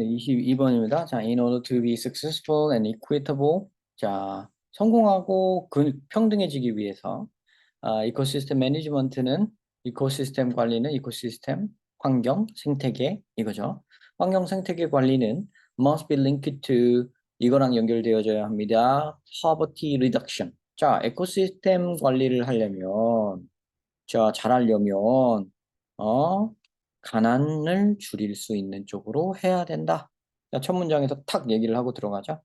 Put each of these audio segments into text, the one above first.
네, 22번입니다. 자, in order to be successful and equitable. 자, 성공하고 그, 평등해지기 위해서 아, 이코시스템 매니지먼트는 이코시스템 관리는 이코시스템 환경 생태계 이거죠. 환경 생태계 관리는 must be linked to 이거랑 연결되어져야 합니다. poverty reduction. 자, 에코시스템 관리를 하려면 자, 잘 하려면 어, 가난을 줄일 수 있는 쪽으로 해야 된다. 자, 첫 문장에서 탁 얘기를 하고 들어가자.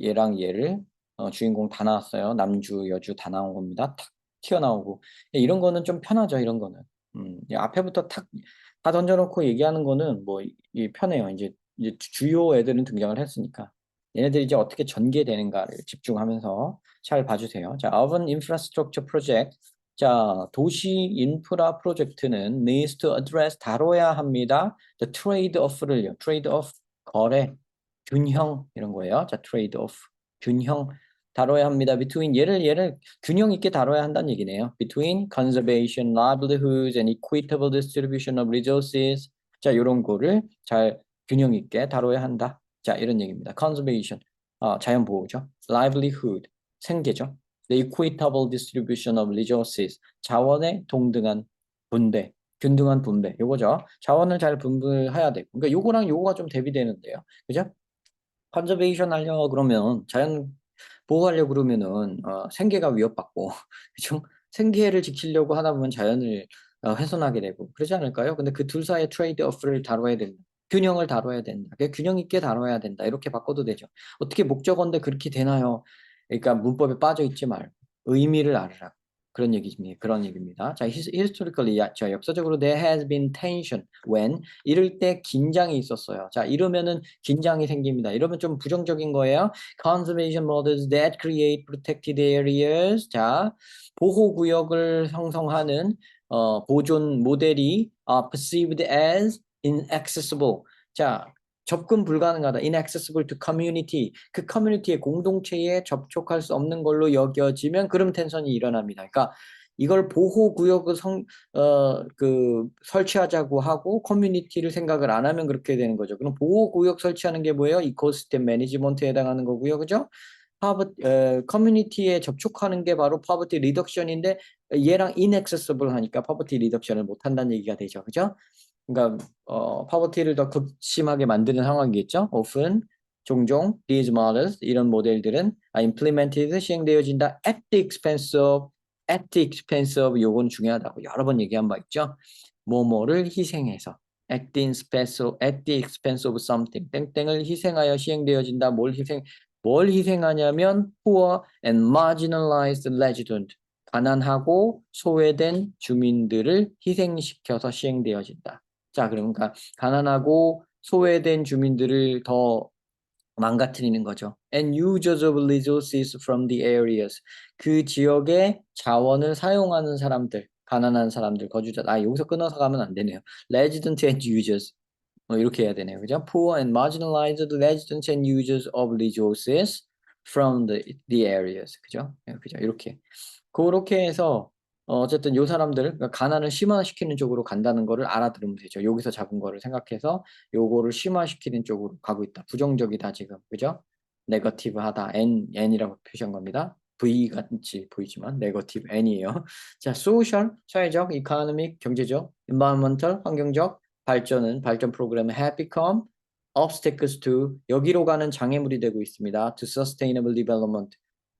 얘랑 얘를 어, 주인공 다 나왔어요. 남주, 여주 다 나온 겁니다. 탁 튀어나오고 예, 이런 거는 좀 편하죠. 이런 거는 음, 예, 앞에부터 탁 다 던져놓고 얘기하는 거는 뭐 이, 편해요. 이제, 이제 주요 애들은 등장을 했으니까 얘네들이 이제 어떻게 전개되는가를 집중하면서 잘 봐주세요. 자, Urban Infrastructure Project 자, 도시 인프라 프로젝트는 needs to address 다뤄야 합니다. the trade-off를요. trade-off 거래 균형 이런 거예요. 자, trade-off 균형 다뤄야 합니다. between 얘를 얘를 균형 있게 다뤄야 한다는 얘기네요. between conservation, livelihoods and equitable distribution of resources. 자, 이런 거를 잘 균형 있게 다뤄야 한다. 자, 이런 얘기입니다. conservation 어, 자연 보호죠. livelihood 생계죠. The equitable distribution of resources. 자원의 동등한 분배 균등한 분배. 요거죠. 자원을 잘 분배해야 되고. 그러니까 요거랑 요거가 좀 대비되는데요. 그죠? 컨저베이션 하려 그러면 자연 보호하려고 그러면은 어, 생계가 위협받고 그죠? 생계를 지키려고 하다 보면 자연을 어, 훼손하게 되고 그러지 않을까요? 근데 그 둘 사이의 트레이드 오프를 다뤄야 된다. 균형을 다뤄야 된다. 균형 있게 다뤄야 된다. 이렇게 바꿔도 되죠. 어떻게 목적어인데 그렇게 되나요 그러니까 문법에 빠져 있지 말고 의미를 알아라. 그런 얘기입니다. 그런 얘기입니다. 자, historically, 자, 역사적으로 there has been tension when 이럴 때 긴장이 있었어요. 자, 이러면은 긴장이 생깁니다. 이러면 좀 부정적인 거예요. Conservation models that create protected areas. 자, 보호 구역을 형성하는 어, 보존 모델이 are perceived as inaccessible. 자, 접근 불가능하다. inaccessible to community. 그 커뮤니티의 공동체에 접촉할 수 없는 걸로 여겨지면 그럼 텐션이 일어납니다. 그러니까 이걸 보호 구역을 성, 어, 그 설치하자고 하고 커뮤니티를 생각을 안 하면 그렇게 되는 거죠. 그럼 보호 구역 설치하는 게 뭐예요? 이코시스템 매니지먼트에 해당하는 거고요. 그죠? 파버 어, 커뮤니티에 접촉하는 게 바로 파버티 리덕션인데 얘랑 inaccessible 하니까 파버티 리덕션을 못 한다는 얘기가 되죠. 그죠? 그러니까 어, 파버티를 더 극심하게 만드는 상황이겠죠. often 종종 these models 이런 모델들은 are implemented 시행되어진다 at the expense of at the expense of 요건 중요하다고 여러 번 얘기한 바 있죠. 뭐뭐를 희생해서 at the expense of, at the expense of something 땡땡을 희생하여 시행되어진다. 뭘 희생 뭘 희생하냐면 poor and marginalized resident 가난하고 소외된 주민들을 희생시켜서 시행되어진다. 자, 그러니까 가난하고 소외된 주민들을 더 망가뜨리는 거죠. And users of resources from the areas. 그 지역의 자원을 사용하는 사람들, 가난한 사람들, 거주자. 아, 여기서 끊어서 가면 안 되네요. Resident and users. 뭐 이렇게 해야 되네요. 그죠? Poor and marginalized residents and users of resources from the, the areas. 그죠? 그죠? 이렇게. 그렇게 해서 어, 어쨌든 요 사람들 그러니까 가난을 심화시키는 쪽으로 간다는 거를 알아들으면 되죠. 여기서 잡은 거를 생각해서 요거를 심화시키는 쪽으로 가고 있다. 부정적이다 지금. 그죠? 네거티브하다. N, N이라고 표시한 겁니다. V 같이 보이지만 네거티브 N이에요. 자, 소셜, 사회적, 이카노믹, 경제적, environmental, 환경적 발전은 발전 프로그램 have become 여기로 가는 장애물이 되고 있습니다. to sustainable development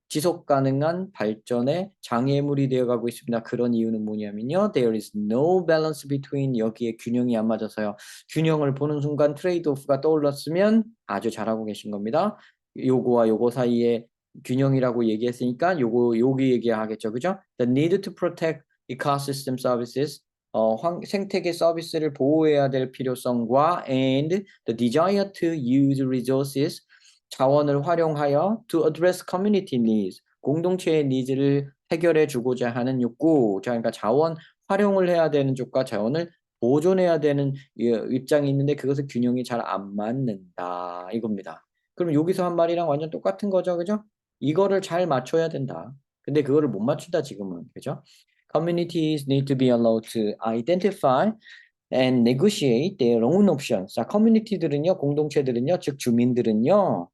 지속 가능한 발전의 장애물이 되어가고 있습니다. 그런 이유는 뭐냐면요. There is no balance between 여기에 균형이 안 맞아서요. 균형을 보는 순간 트레이드 오프가 떠올랐으면 아주 잘하고 계신 겁니다. 요거와 요거 사이에 균형이라고 얘기했으니까 요거 여기 얘기하겠죠. 그죠? The need to protect ecosystem services 어, 황, 생태계 서비스를 보호해야 될 필요성과 and the desire to use resources 자원을 활용하여 to address community needs 공동체의 니즈를 해결해 주고자 하는 욕구 자 그러니까 자원 활용을 해야 되는 쪽과 자원을 보존해야 되는 입장이 있는데 그것을 균형이 잘 안 맞는다 이겁니다. 그럼 여기서 한 말이랑 완전 똑같은 거죠, 그죠? 이거를 잘 맞춰야 된다. 근데 그거를 못 맞춘다 지금은, 그죠? Communities need to be allowed to identify and negotiate their own options. 자, 커뮤니티들은요, 공동체들은요, 즉 주민들은요,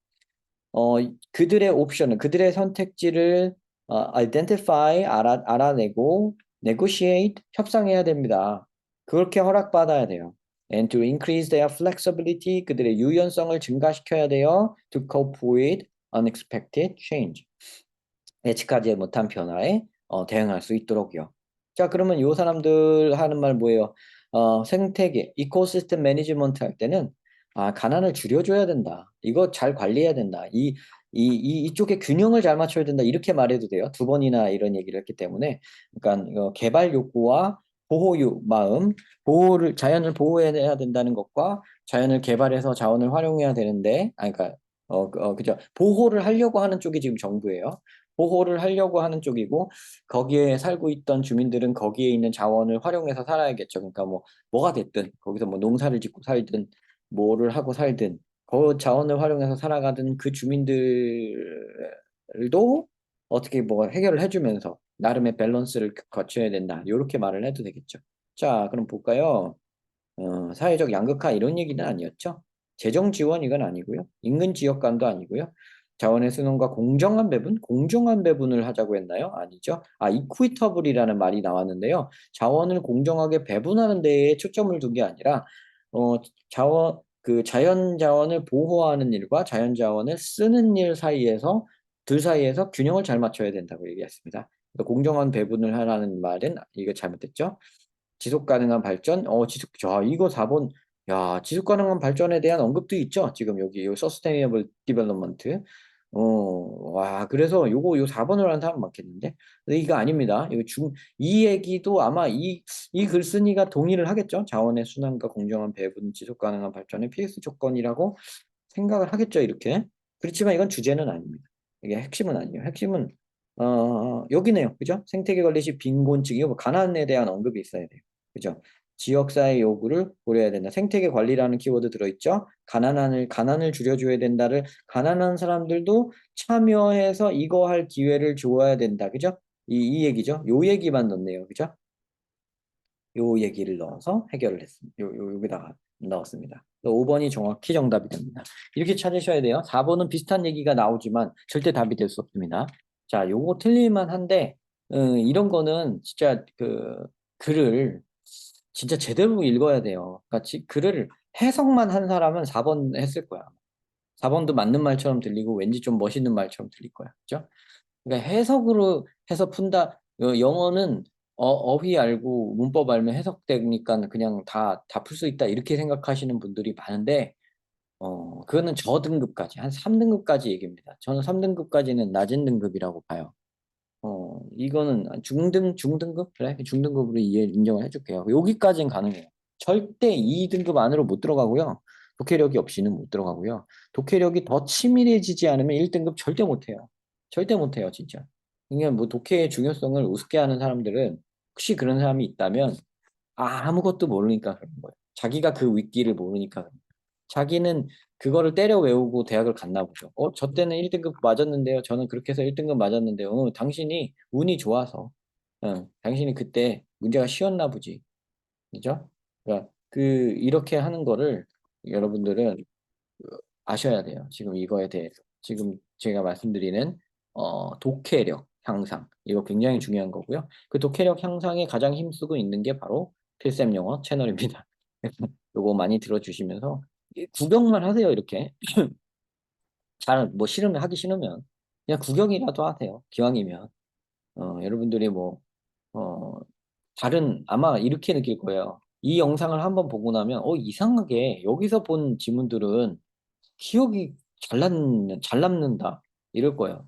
어, 그들의 옵션을, 그들의 선택지를 어, identify, 알아, 알아내고 negotiate, 협상해야 됩니다. 그렇게 허락받아야 돼요. and to increase their flexibility, 그들의 유연성을 증가시켜야 돼요. to cope with unexpected change. 예측하지 못한 변화에 어, 대응할 수 있도록요. 자, 그러면 요 사람들 하는 말 뭐예요? 어, 생태계, 이코시스템 매니지먼트 할 때는 아, 가난을 줄여줘야 된다. 이거 잘 관리해야 된다. 이, 이, 이, 이쪽에 균형을 잘 맞춰야 된다. 이렇게 말해도 돼요. 두 번이나 이런 얘기를 했기 때문에. 그러니까 이거 개발 욕구와 보호유 마음, 보호를, 자연을 보호해야 된다는 것과 자연을 개발해서 자원을 활용해야 되는데, 아, 그러니까, 어, 그- 어, 그죠. 보호를 하려고 하는 쪽이 지금 정부예요. 보호를 하려고 하는 쪽이고, 거기에 살고 있던 주민들은 거기에 있는 자원을 활용해서 살아야겠죠. 그러니까 뭐, 뭐가 됐든, 거기서 뭐 농사를 짓고 살든, 뭐를 하고 살든, 그 자원을 활용해서 살아가던 그 주민들도 어떻게 뭐 해결을 해주면서 나름의 밸런스를 거쳐야 된다. 이렇게 말을 해도 되겠죠. 자, 그럼 볼까요? 어, 사회적 양극화 이런 얘기는 아니었죠. 재정 지원 이건 아니고요. 인근 지역 간도 아니고요. 자원의 순환과 공정한 배분, 공정한 배분을 하자고 했나요? 아니죠. 아, 이퀴터블이라는 말이 나왔는데요. 자원을 공정하게 배분하는 데에 초점을 둔 게 아니라 어, 자원 그 자연 자원을 보호하는 일과 자연 자원을 쓰는 일 사이에서 둘 사이에서 균형을 잘 맞춰야 된다고 얘기했습니다. 공정한 배분을 하라는 말은 이거 잘못됐죠. 지속 가능한 발전, 어, 지속, 자, 이거 4번, 야, 지속 가능한 발전에 대한 언급도 있죠. 지금 여기, 요 서스테이너블 디벨롭먼트. 어, 와, 그래서 요거, 요 4번을 하는 사람 많겠는데? 근데 이거 아닙니다. 이거 중, 이 얘기도 아마 이, 이 글쓴이가 동의를 하겠죠. 자원의 순환과 공정한 배분, 지속 가능한 발전의 필수 조건이라고 생각을 하겠죠. 이렇게. 그렇지만 이건 주제는 아닙니다. 이게 핵심은 아니에요. 핵심은, 어, 여기네요. 그죠? 생태계 관리 시 빈곤층, 이거 뭐 가난에 대한 언급이 있어야 돼요. 그죠? 지역사회 요구를 고려해야 된다. 생태계 관리라는 키워드 들어있죠? 가난을, 가난을 줄여줘야 된다를, 가난한 사람들도 참여해서 이거 할 기회를 줘야 된다. 그죠? 이, 이 얘기죠? 요 얘기만 넣네요. 그죠? 요 얘기를 넣어서 해결을 했습니다. 요, 요, 여기다가 넣었습니다. 5번이 정확히 정답이 됩니다. 이렇게 찾으셔야 돼요. 4번은 비슷한 얘기가 나오지만 절대 답이 될 수 없습니다. 자, 요거 틀릴만 한데, 음, 이런 거는 진짜 그 글을 진짜 제대로 읽어야 돼요. 그러니까 지- 글을 해석만 한 사람은 4번 했을 거야. 4번도 맞는 말처럼 들리고 왠지 좀 멋있는 말처럼 들릴 거야. 그죠? 그러니까 해석으로 해서 푼다. 어, 영어는 어, 어휘 알고 문법 알면 해석되니까 그냥 다 다 풀 수 있다 이렇게 생각하시는 분들이 많은데 어 그거는 저 등급까지 한 3등급까지 얘기입니다. 저는 3등급까지는 낮은 등급이라고 봐요. 어 이거는 중등 중등급 그래 중등급으로 이해 인정을 해줄게요. 여기까지는 가능해요. 절대 2등급 안으로 못 들어가고요. 독해력이 없이는 못 들어가고요. 독해력이 더 치밀해지지 않으면 1등급 절대 못 해요. 절대 못 해요, 진짜. 그러니까 뭐 독해의 중요성을 우습게 하는 사람들은 혹시 그런 사람이 있다면 아, 아무것도 모르니까 그런 거예요. 자기가 그 윗길을 모르니까 그런 거예요. 자기는 그거를 때려 외우고 대학을 갔나 보죠. 어, 저 때는 1등급 맞았는데요. 저는 그렇게 해서 1등급 맞았는데요. 어, 당신이 운이 좋아서. 응, 당신이 그때 문제가 쉬웠나 보지. 그죠? 그러니까 그 이렇게 하는 거를 여러분들은 아셔야 돼요. 지금 이거에 대해서. 지금 제가 말씀드리는 어, 독해력 향상. 이거 굉장히 중요한 거고요. 그 독해력 향상에 가장 힘쓰고 있는 게 바로 필쌤 영어 채널입니다. 요거 많이 들어주시면서 이 구경만 하세요. 이렇게. 잘 뭐 싫으면 하기 싫으면 그냥 구경이라도 하세요. 기왕이면. 어, 여러분들이 뭐 어, 다른 아마 이렇게 느낄 거예요. 이 영상을 한번 보고 나면 어 이상하게 여기서 본 지문들은 기억이 잘 남는 잘 남는다 이럴 거예요.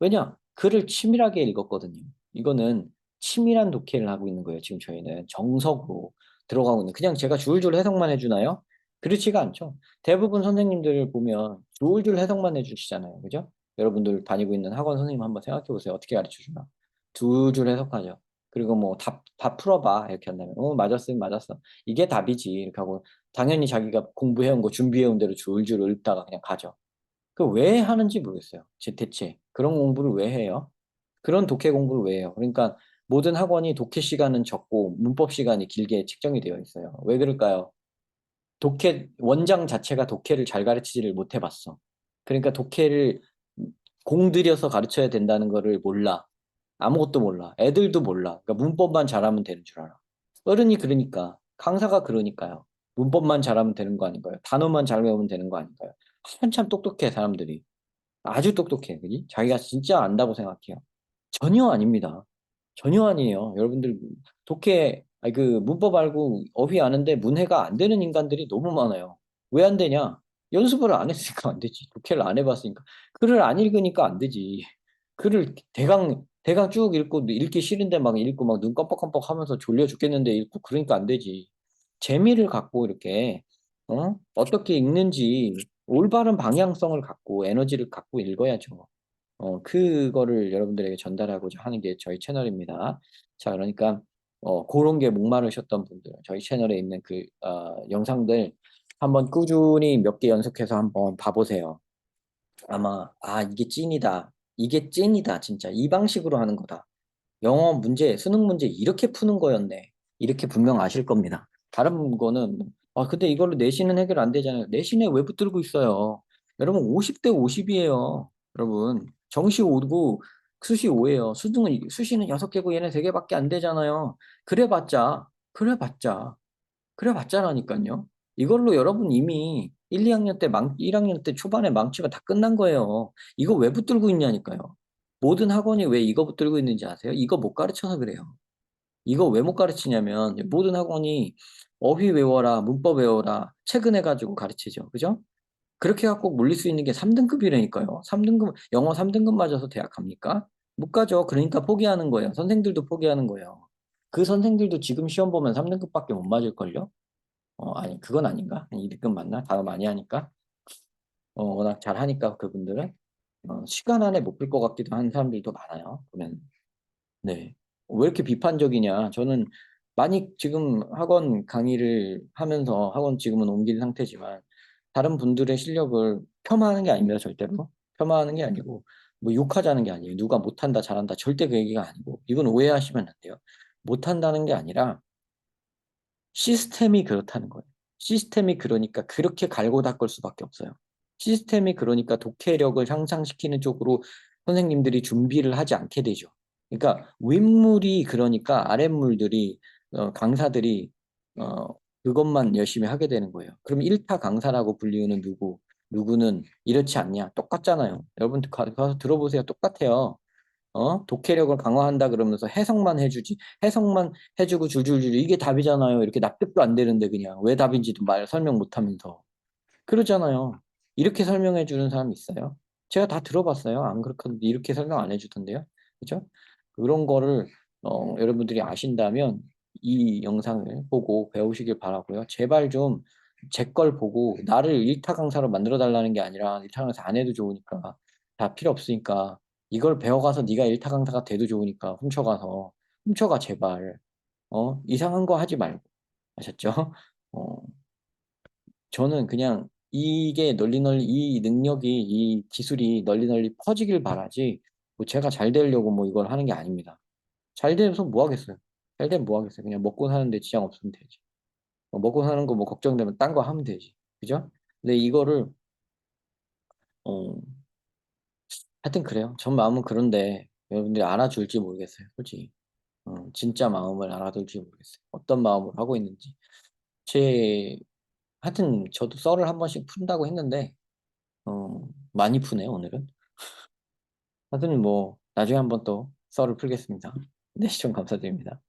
왜냐? 글을 치밀하게 읽었거든요. 이거는 치밀한 독해를 하고 있는 거예요. 지금 저희는 정석으로 들어가고 있는 그냥 제가 줄줄 해석만 해주나요? 그렇지가 않죠. 대부분 선생님들 보면 줄줄 해석만 해주시잖아요. 그죠? 여러분들 다니고 있는 학원 선생님 한번 생각해 보세요. 어떻게 가르쳐 주나? 줄줄 해석하죠. 그리고 뭐 답, 답 풀어봐 이렇게 한다면 어 맞았으면 맞았어 이게 답이지 이렇게 하고 당연히 자기가 공부해온 거 준비해온 대로 줄줄 읽다가 그냥 가죠 그 왜 하는지 모르겠어요 제 대체 그런 공부를 왜 해요 그런 독해 공부를 왜 해요 그러니까 모든 학원이 독해 시간은 적고 문법 시간이 길게 책정이 되어 있어요. 왜 그럴까요? 독해 원장 자체가 독해를 잘 가르치지를 못해 봤어. 그러니까 독해를 공들여서 가르쳐야 된다는 거를 몰라. 아무것도 몰라. 애들도 몰라. 그러니까 문법만 잘하면 되는 줄 알아. 어른이 그러니까 강사가 그러니까요. 문법만 잘하면 되는 거 아닌가요? 단어만 잘 외우면 되는 거 아닌가요? 한참 똑똑해 사람들이. 아주 똑똑해. 그지? 자기가 진짜 안다고 생각해요. 전혀 아닙니다. 전혀 아니에요. 여러분들 독해 아니 그 문법 알고 어휘 아는데 문해가 안 되는 인간들이 너무 많아요. 왜 안 되냐? 연습을 안 했으니까 안 되지. 독해를 안 해봤으니까. 글을 안 읽으니까 안 되지. 글을 대강 대강 쭉 읽고 읽기 싫은데 막 읽고 막 눈 깜빡깜빡 하면서 졸려 죽겠는데 읽고 그러니까 안 되지. 재미를 갖고 이렇게 어? 어떻게 읽는지 올바른 방향성을 갖고 에너지를 갖고 읽어야죠. 어, 그거를 여러분들에게 전달하고자 하는 게 저희 채널입니다. 자, 그러니까 어, 그런 게 목마르셨던 분들, 저희 채널에 있는 그 어, 영상들 한번 꾸준히 몇 개 연속해서 한번 봐보세요. 아마 아 이게 찐이다, 이게 찐이다, 진짜 이 방식으로 하는 거다. 영어 문제, 수능 문제 이렇게 푸는 거였네. 이렇게 분명 아실 겁니다. 다른 거는 아 근데 이걸로 내신은 해결 안 되잖아요. 내신에 왜 붙들고 있어요? 여러분 50대 50이에요. 여러분 정시 5고 수시 5예요. 수능은 수시는 6개고 얘네 3개밖에 안 되잖아요. 그래봤자 그래봤자 그래봤자라니까요. 이걸로 여러분 이미 1, 2학년 때 망, 1학년 때 초반에 망치가 다 끝난 거예요. 이거 왜 붙들고 있냐니까요. 모든 학원이 왜 이거 붙들고 있는지 아세요? 이거 못 가르쳐서 그래요. 이거 왜 못 가르치냐면 모든 학원이 어휘 외워라, 문법 외워라, 최근에 가지고 가르치죠. 그죠? 그렇게 갖고 물릴 수 있는 게 3등급이라니까요. 3등급, 영어 3등급 맞아서 대학 갑니까? 못 가죠. 그러니까 포기하는 거예요. 선생들도 포기하는 거예요. 그 선생들도 지금 시험 보면 3등급밖에 못 맞을걸요? 어, 아니, 그건 아닌가? 2등급 맞나? 단어 많이 하니까? 어, 워낙 잘 하니까 그분들은 어, 시간 안에 못 풀 것 같기도 한 사람들도 많아요. 보면 네. 왜 이렇게 비판적이냐? 저는 많이 지금 학원 강의를 하면서 학원 지금은 옮긴 상태지만 다른 분들의 실력을 폄하하는 게 아닙니다. 절대로. 폄하하는 게 아니고 뭐 욕하자는 게 아니에요. 누가 못한다 잘한다 절대 그 얘기가 아니고 이건 오해하시면 안 돼요. 못한다는 게 아니라 시스템이 그렇다는 거예요. 시스템이 그러니까 그렇게 갈고 닦을 수밖에 없어요. 시스템이 그러니까 독해력을 향상시키는 쪽으로 선생님들이 준비를 하지 않게 되죠. 그러니까 윗물이 그러니까 아랫물들이 어, 강사들이 어, 그것만 열심히 하게 되는 거예요. 그럼 1타 강사라고 불리우는 누구, 누구는 이렇지 않냐? 똑같잖아요. 여러분 가서 들어보세요. 똑같아요. 어? 독해력을 강화한다 그러면서 해석만 해주지. 해석만 해주고 줄줄줄 이게 답이잖아요. 이렇게 납득도 안 되는데 그냥 왜 답인지도 말 설명 못하면서 그러잖아요. 이렇게 설명해 주는 사람 있어요? 제가 다 들어봤어요. 안 그렇던데 이렇게 설명 안 해주던데요. 그죠? 그런 거를 어, 여러분들이 아신다면 이 영상을 보고 배우시길 바라고요. 제발 좀 제 걸 보고 나를 일타 강사로 만들어 달라는 게 아니라 일타 강사 안 해도 좋으니까 다 필요 없으니까 이걸 배워가서 네가 일타 강사가 돼도 좋으니까 훔쳐가서 훔쳐가 제발 어 이상한 거 하지 말고 아셨죠? 어 저는 그냥 이게 널리 널리 이 능력이 이 기술이 널리 널리 퍼지길 바라지 뭐 제가 잘 되려고 뭐 이걸 하는 게 아닙니다. 잘 돼서 뭐 하겠어요? 잘 되면 뭐 하겠어요? 그냥 먹고 사는데 지장 없으면 되지. 뭐 먹고 사는 거 뭐 걱정되면 딴 거 하면 되지. 그죠? 근데 이거를 어 하여튼 그래요. 전 마음은 그런데 여러분들이 알아줄지 모르겠어요. 솔직히. 어, 진짜 마음을 알아둘지 모르겠어요. 어떤 마음으로 하고 있는지. 제 하여튼 저도 썰을 한 번씩 푼다고 했는데 어, 많이 푸네요, 오늘은. 하여튼 뭐 나중에 한번 또 썰을 풀겠습니다. 네, 시청 감사드립니다.